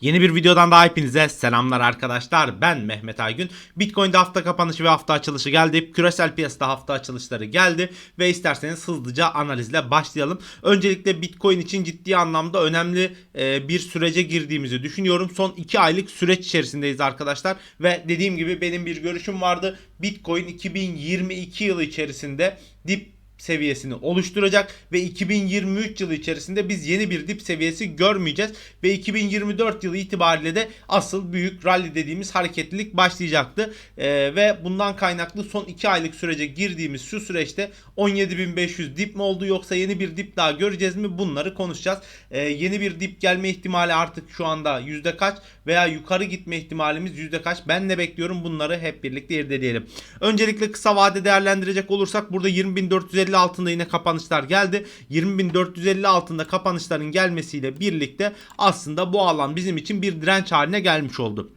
Yeni bir videodan daha hepinize selamlar arkadaşlar. Ben Mehmet Aygün. Bitcoin'de hafta kapanışı ve hafta açılışı geldi. Küresel piyasada hafta açılışları geldi. Ve isterseniz hızlıca analizle başlayalım. Öncelikle Bitcoin için ciddi anlamda önemli e, bir sürece girdiğimizi düşünüyorum. Son 2 aylık süreç içerisindeyiz arkadaşlar. Ve dediğim gibi benim bir görüşüm vardı. Bitcoin 2022 yılı içerisinde dip seviyesini oluşturacak ve 2023 yılı içerisinde biz yeni bir dip seviyesi görmeyeceğiz ve 2024 yılı itibariyle de asıl büyük rally dediğimiz hareketlilik başlayacaktı Ee, ve bundan kaynaklı son 2 aylık sürece girdiğimiz şu süreçte 17.500 dip mi oldu yoksa yeni bir dip daha göreceğiz mi bunları konuşacağız. Ee, yeni bir dip gelme ihtimali artık şu anda yüzde kaç veya yukarı gitme ihtimalimiz yüzde kaç ben ne bekliyorum bunları hep birlikte irdeleyelim. Öncelikle kısa vade değerlendirecek olursak burada 20.450 altında yine kapanışlar geldi. 20.450 altında kapanışların gelmesiyle birlikte aslında bu alan bizim için bir direnç haline gelmiş oldu.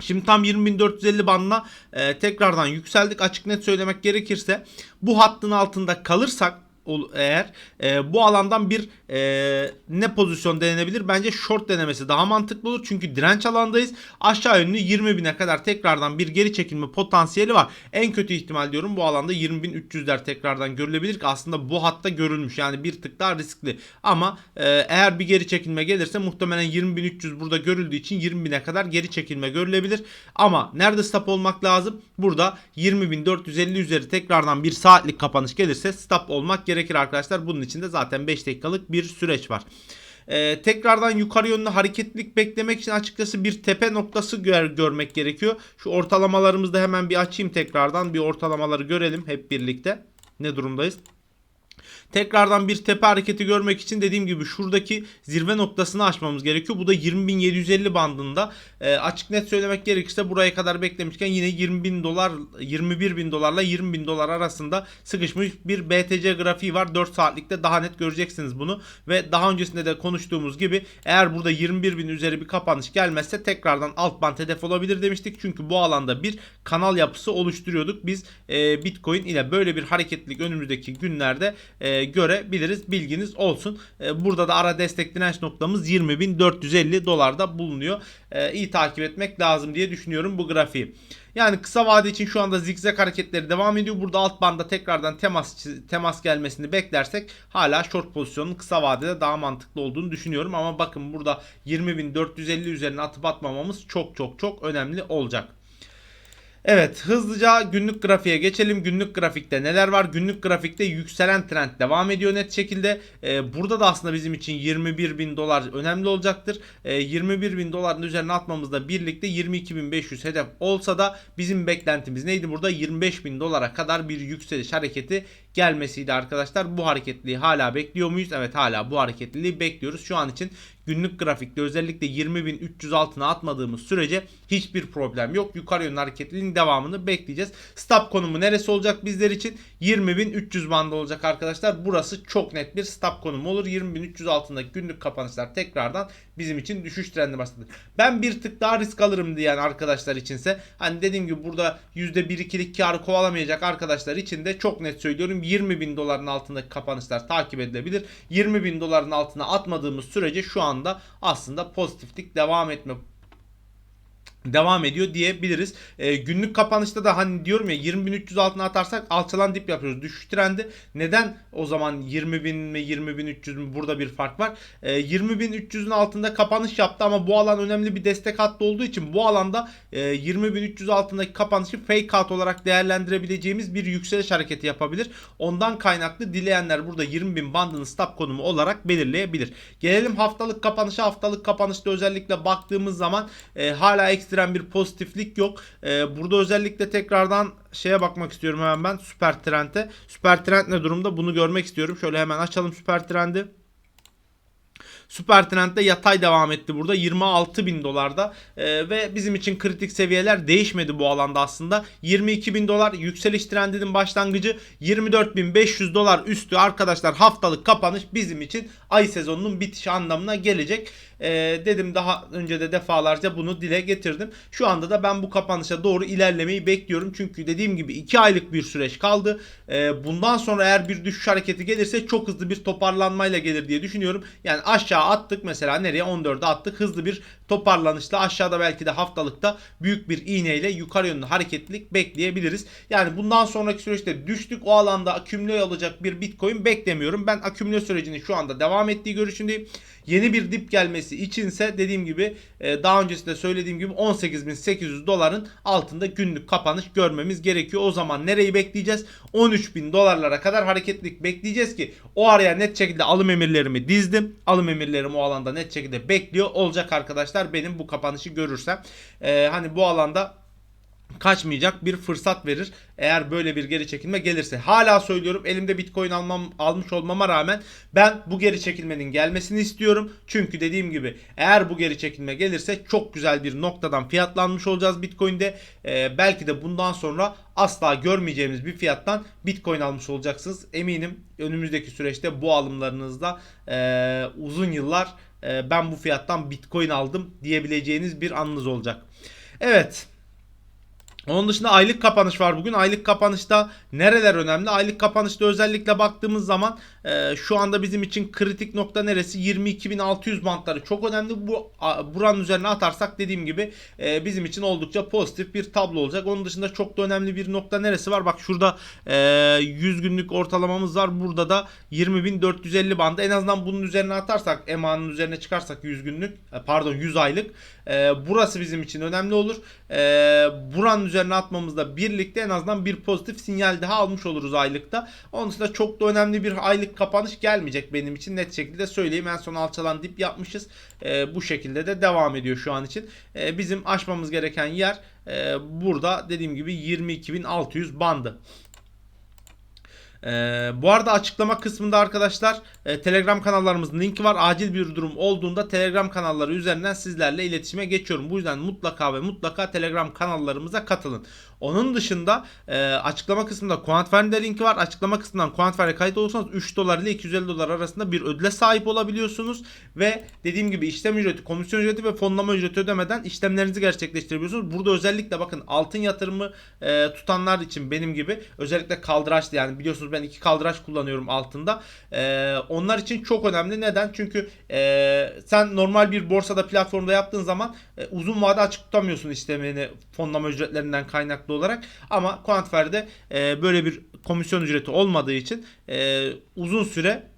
Şimdi tam 20.450 bandına e, tekrardan yükseldik. Açık net söylemek gerekirse bu hattın altında kalırsak eğer e, bu alandan bir e, ne pozisyon denenebilir? Bence short denemesi daha mantıklı olur. Çünkü direnç alandayız. Aşağı yönlü 20 bine kadar tekrardan bir geri çekilme potansiyeli var. En kötü ihtimal diyorum bu alanda 20.300'ler tekrardan görülebilir aslında bu hatta görülmüş. Yani bir tık daha riskli. Ama e, eğer bir geri çekilme gelirse muhtemelen 20.300 burada görüldüğü için 20.000'e kadar geri çekilme görülebilir. Ama nerede stop olmak lazım? Burada 20.450 üzeri tekrardan bir saatlik kapanış gelirse stop olmak gerekir arkadaşlar. Bunun için de zaten 5 dakikalık bir süreç var. Ee, tekrardan yukarı yönlü hareketlilik beklemek için açıkçası bir tepe noktası gör, görmek gerekiyor. Şu ortalamalarımızı da hemen bir açayım tekrardan. Bir ortalamaları görelim hep birlikte. Ne durumdayız? Tekrardan bir tepe hareketi görmek için dediğim gibi şuradaki zirve noktasını aşmamız gerekiyor. Bu da 20.750 bandında. E, açık net söylemek gerekirse buraya kadar beklemişken yine 20.000 dolar 21.000 dolarla 20.000 dolar arasında sıkışmış bir BTC grafiği var. 4 saatlikte daha net göreceksiniz bunu. Ve daha öncesinde de konuştuğumuz gibi eğer burada 21.000 üzeri bir kapanış gelmezse tekrardan alt band hedef olabilir demiştik. Çünkü bu alanda bir kanal yapısı oluşturuyorduk. Biz e, Bitcoin ile böyle bir hareketlilik önümüzdeki günlerde e, görebiliriz. Bilginiz olsun. E, burada da ara destek direnç noktamız 20.450 dolarda bulunuyor. E, iyi takip etmek lazım diye düşünüyorum bu grafiği. Yani kısa vade için şu anda zigzag hareketleri devam ediyor. Burada alt banda tekrardan temas temas gelmesini beklersek hala short pozisyonun kısa vadede daha mantıklı olduğunu düşünüyorum. Ama bakın burada 20.450 üzerine atıp atmamamız çok çok çok önemli olacak. Evet hızlıca günlük grafiğe geçelim. Günlük grafikte neler var? Günlük grafikte yükselen trend devam ediyor net şekilde. Ee, burada da aslında bizim için 21 bin dolar önemli olacaktır. Ee, 21 bin doların üzerine atmamızla birlikte 22.500 hedef olsa da bizim beklentimiz neydi? Burada 25 bin dolara kadar bir yükseliş hareketi gelmesiydi arkadaşlar. Bu hareketliliği hala bekliyor muyuz? Evet hala bu hareketliliği bekliyoruz. Şu an için günlük grafikte özellikle 20.300 altına atmadığımız sürece hiçbir problem yok. Yukarı yönlü hareketliliğin devamını bekleyeceğiz. Stop konumu neresi olacak bizler için? 20.300 bandı olacak arkadaşlar. Burası çok net bir stop konumu olur. 20.300 altındaki günlük kapanışlar tekrardan bizim için düşüş trendi başladı. Ben bir tık daha risk alırım diyen arkadaşlar içinse hani dediğim gibi burada %1-2'lik karı kovalamayacak arkadaşlar için de çok net söylüyorum 20 bin doların altındaki kapanışlar takip edilebilir. 20 bin doların altına atmadığımız sürece şu anda aslında pozitiflik devam etme devam ediyor diyebiliriz. E, günlük kapanışta da hani diyorum ya 20.300 altına atarsak alçalan dip yapıyoruz. Düşüş trendi. Neden o zaman 20.000 mi 20.300 mü burada bir fark var. E, 20.300'ün altında kapanış yaptı ama bu alan önemli bir destek hattı olduğu için bu alanda e, 20.300 altındaki kapanışı fake out olarak değerlendirebileceğimiz bir yükseliş hareketi yapabilir. Ondan kaynaklı dileyenler burada 20.000 bandını stop konumu olarak belirleyebilir. Gelelim haftalık kapanışa. Haftalık kapanışta özellikle baktığımız zaman e, hala ekstrem bir pozitiflik yok. E, burada özellikle tekrardan şeye bakmak istiyorum hemen ben süper trend'e. Süper trend ne durumda bunu görmek istiyorum. Şöyle hemen açalım süper trendi. Süper Trend'de yatay devam etti burada 26 bin dolarda Ee, ve bizim için kritik seviyeler değişmedi bu alanda aslında 22 bin dolar yükseliş trendinin başlangıcı 24 bin 500 dolar üstü arkadaşlar haftalık kapanış bizim için ay sezonunun bitişi anlamına gelecek e, dedim daha önce de defalarca bunu dile getirdim. Şu anda da ben bu kapanışa doğru ilerlemeyi bekliyorum. Çünkü dediğim gibi 2 aylık bir süreç kaldı. E, bundan sonra eğer bir düşüş hareketi gelirse çok hızlı bir toparlanmayla gelir diye düşünüyorum. Yani aşağı attık mesela nereye 14'e attık. Hızlı bir toparlanışla aşağıda belki de haftalıkta büyük bir iğneyle yukarı yönlü hareketlilik bekleyebiliriz. Yani bundan sonraki süreçte düştük o alanda akümüle olacak bir bitcoin beklemiyorum. Ben akümüle sürecinin şu anda devam ettiği görüşündeyim. Yeni bir dip gelmesi içinse dediğim gibi e, daha öncesinde söylediğim gibi 18.800 doların altında günlük kapanış görmemiz gerekiyor. O zaman nereyi bekleyeceğiz? 13.000 dolarlara kadar hareketlilik bekleyeceğiz ki o araya net şekilde alım emirlerimi dizdim. Alım emirlerim o alanda net şekilde bekliyor olacak arkadaşlar benim bu kapanışı görürsem. E, hani bu alanda kaçmayacak bir fırsat verir eğer böyle bir geri çekilme gelirse. Hala söylüyorum elimde Bitcoin almam almış olmama rağmen ben bu geri çekilmenin gelmesini istiyorum. Çünkü dediğim gibi eğer bu geri çekilme gelirse çok güzel bir noktadan fiyatlanmış olacağız Bitcoin'de. Ee, belki de bundan sonra asla görmeyeceğimiz bir fiyattan Bitcoin almış olacaksınız. Eminim önümüzdeki süreçte bu alımlarınızda e, uzun yıllar e, ben bu fiyattan Bitcoin aldım diyebileceğiniz bir anınız olacak. Evet. Onun dışında aylık kapanış var bugün. Aylık kapanışta nereler önemli? Aylık kapanışta özellikle baktığımız zaman e, şu anda bizim için kritik nokta neresi? 22.600 bantları çok önemli. Bu buranın üzerine atarsak dediğim gibi e, bizim için oldukça pozitif bir tablo olacak. Onun dışında çok da önemli bir nokta neresi var? Bak şurada e, 100 günlük ortalamamız var. Burada da 20.450 bandı. En azından bunun üzerine atarsak EMA'nın üzerine çıkarsak 100 günlük e, pardon 100 aylık e, burası bizim için önemli olur. E, buranın üzerine atmamızda birlikte en azından bir pozitif sinyal daha almış oluruz aylıkta. Onun dışında çok da önemli bir aylık kapanış gelmeyecek benim için net şekilde söyleyeyim. En son alçalan dip yapmışız. E, bu şekilde de devam ediyor şu an için. E, bizim aşmamız gereken yer e, burada dediğim gibi 22.600 bandı. Ee, bu arada açıklama kısmında arkadaşlar e, Telegram kanallarımızın linki var. Acil bir durum olduğunda Telegram kanalları üzerinden sizlerle iletişime geçiyorum. Bu yüzden mutlaka ve mutlaka Telegram kanallarımıza katılın. Onun dışında e, açıklama kısmında Quantfer'de linki var. Açıklama kısmından Quantfer'e kayıt olursanız 3 dolar ile 250 dolar arasında bir ödüle sahip olabiliyorsunuz. Ve dediğim gibi işlem ücreti, komisyon ücreti ve fonlama ücreti ödemeden işlemlerinizi gerçekleştirebiliyorsunuz. Burada özellikle bakın altın yatırımı e, tutanlar için benim gibi özellikle kaldıraçlı yani biliyorsunuz ben iki kaldıraç kullanıyorum altında. E, onlar için çok önemli. Neden? Çünkü e, sen normal bir borsada platformda yaptığın zaman e, uzun vade açık tutamıyorsun işlemini fonlama ücretlerinden kaynaklı olarak. Ama Quantfer'de e, böyle bir komisyon ücreti olmadığı için e, uzun süre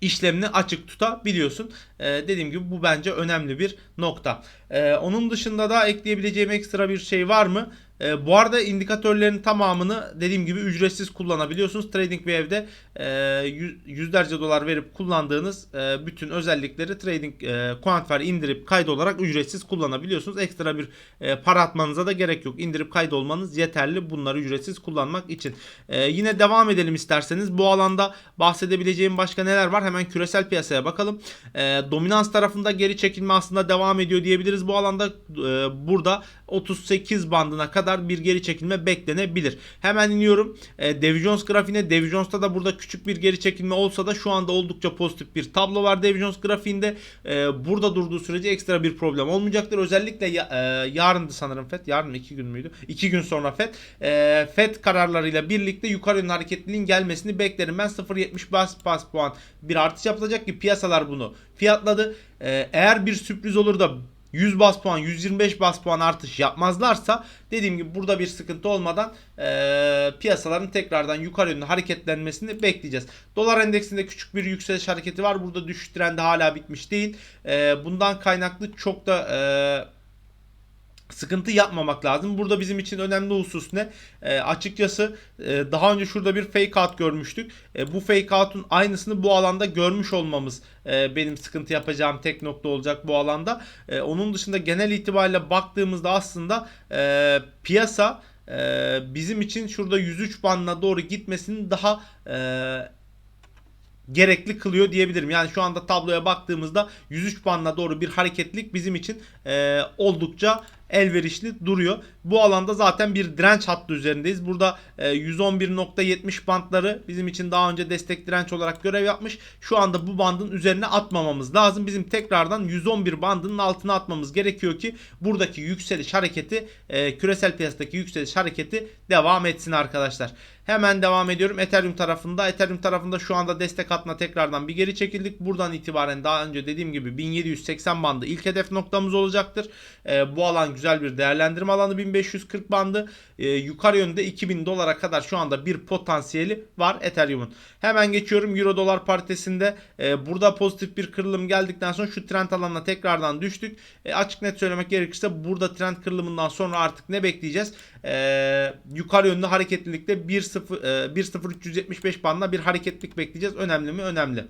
işlemini açık tutabiliyorsun. Ee, dediğim gibi bu bence önemli bir nokta. Ee, onun dışında da ekleyebileceğim ekstra bir şey var mı? Ee, bu arada indikatörlerin tamamını dediğim gibi ücretsiz kullanabiliyorsunuz. TradingView'de e, yüz, yüzlerce dolar verip kullandığınız e, bütün özellikleri Trading e, Quantfer indirip kaydolarak ücretsiz kullanabiliyorsunuz. Ekstra bir e, para atmanıza da gerek yok. İndirip kaydolmanız yeterli bunları ücretsiz kullanmak için. E, yine devam edelim isterseniz. Bu alanda bahsedebileceğim başka neler var? Hemen küresel piyasaya bakalım. E, dominans tarafında geri çekilme aslında devam ediyor diyebiliriz. Bu alanda e, burada 38 bandına kadar bir geri çekilme beklenebilir. Hemen iniyorum. E, Dow Jones grafiğine. Dow Jones'ta da burada küçük bir geri çekilme olsa da şu anda oldukça pozitif bir tablo var Dow Jones grafiğinde. E, burada durduğu sürece ekstra bir problem olmayacaktır. Özellikle ya, e, yarındı sanırım FED. Yarın mı? 2 gün müydü? 2 gün sonra FED. E, FED kararlarıyla birlikte yukarı yönlü hareketliliğin gelmesini beklerim. Ben 0.70 bas, bas puan bir artış yapılacak ki piyasalar bunu fiyatladı. E, eğer bir sürpriz olur da 100 bas puan 125 bas puan artış yapmazlarsa dediğim gibi burada bir sıkıntı olmadan e, piyasaların tekrardan yukarı yönlü hareketlenmesini bekleyeceğiz. Dolar endeksinde küçük bir yükseliş hareketi var. Burada düşüş trendi hala bitmiş değil. E, bundan kaynaklı çok da e, sıkıntı yapmamak lazım. Burada bizim için önemli husus ne? E, açıkçası e, daha önce şurada bir fake out görmüştük. E, bu fake out'un aynısını bu alanda görmüş olmamız e, benim sıkıntı yapacağım tek nokta olacak bu alanda. E, onun dışında genel itibariyle baktığımızda aslında e, piyasa e, bizim için şurada 103 bandına doğru gitmesinin daha e, gerekli kılıyor diyebilirim. Yani şu anda tabloya baktığımızda 103 bandına doğru bir hareketlik bizim için e, oldukça elverişli duruyor. Bu alanda zaten bir direnç hattı üzerindeyiz. Burada e, 111.70 bantları bizim için daha önce destek direnç olarak görev yapmış. Şu anda bu bandın üzerine atmamamız lazım. Bizim tekrardan 111 bandının altına atmamız gerekiyor ki buradaki yükseliş hareketi e, küresel piyasadaki yükseliş hareketi devam etsin arkadaşlar. Hemen devam ediyorum. Ethereum tarafında. Ethereum tarafında şu anda destek hattına tekrardan bir geri çekildik. Buradan itibaren daha önce dediğim gibi 1780 bandı ilk hedef noktamız olacaktır. E, bu alan güzel bir değerlendirme alanı 1540 bandı. E, yukarı yönde 2000 dolara kadar şu anda bir potansiyeli var Ethereum'un. Hemen geçiyorum Euro dolar paritesinde. E, burada pozitif bir kırılım geldikten sonra şu trend alanına tekrardan düştük. E, açık net söylemek gerekirse burada trend kırılımından sonra artık ne bekleyeceğiz? E, yukarı yönlü hareketlilikte 1.0 e, 1.0375 bandına bir hareketlilik bekleyeceğiz. Önemli mi? Önemli.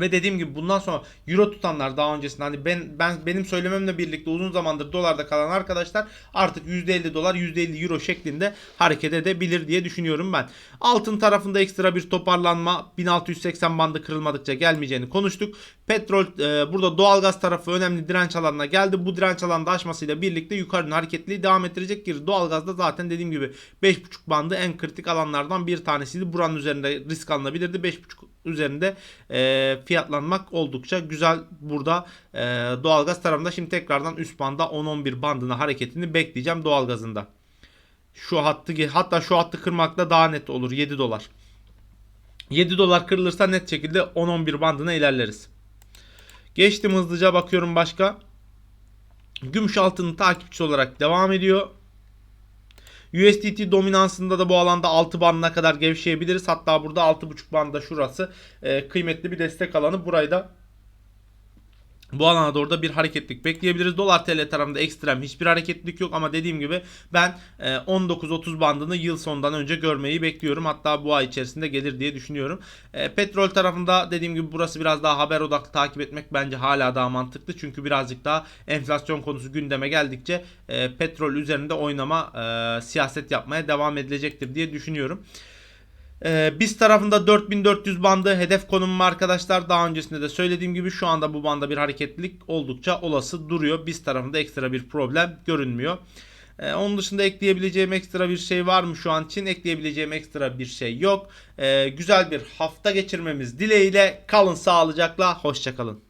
Ve dediğim gibi bundan sonra euro tutanlar daha öncesinde hani ben ben benim söylememle birlikte uzun zamandır dolarda kalan arkadaşlar artık %50 dolar %50 euro şeklinde hareket edebilir diye düşünüyorum ben. Altın tarafında ekstra bir toparlanma 1680 bandı kırılmadıkça gelmeyeceğini konuştuk. Petrol e, burada doğalgaz tarafı önemli direnç alanına geldi. Bu direnç alanında aşmasıyla birlikte yukarı hareketliliği devam ettirecek ki doğalgazda zaten dediğim gibi 5.5 bandı en kritik alanlardan bir tanesiydi. Buranın üzerinde risk alınabilirdi. 5.5 üzerinde e, fiyatlanmak oldukça güzel burada e, doğalgaz tarafında. Şimdi tekrardan üst banda 10-11 bandına hareketini bekleyeceğim doğalgazında. Şu hattı hatta şu hattı kırmakla daha net olur 7 dolar. 7 dolar kırılırsa net şekilde 10-11 bandına ilerleriz. Geçtim hızlıca bakıyorum başka. Gümüş altının takipçisi olarak devam ediyor. USDT dominansında da bu alanda 6 bandına kadar gevşeyebiliriz. Hatta burada 6.5 banda şurası e, kıymetli bir destek alanı. Burayı da bu alana doğru da bir hareketlik bekleyebiliriz. Dolar TL tarafında ekstrem hiçbir hareketlik yok ama dediğim gibi ben 19-30 bandını yıl sonundan önce görmeyi bekliyorum. Hatta bu ay içerisinde gelir diye düşünüyorum. E, petrol tarafında dediğim gibi burası biraz daha haber odaklı takip etmek bence hala daha mantıklı. Çünkü birazcık daha enflasyon konusu gündeme geldikçe e, petrol üzerinde oynama e, siyaset yapmaya devam edilecektir diye düşünüyorum. Ee, biz tarafında 4400 bandı hedef konumum arkadaşlar. Daha öncesinde de söylediğim gibi şu anda bu banda bir hareketlilik oldukça olası duruyor. Biz tarafında ekstra bir problem görünmüyor. Ee, onun dışında ekleyebileceğim ekstra bir şey var mı şu an için? Ekleyebileceğim ekstra bir şey yok. Ee, güzel bir hafta geçirmemiz dileğiyle kalın sağlıcakla. Hoşçakalın.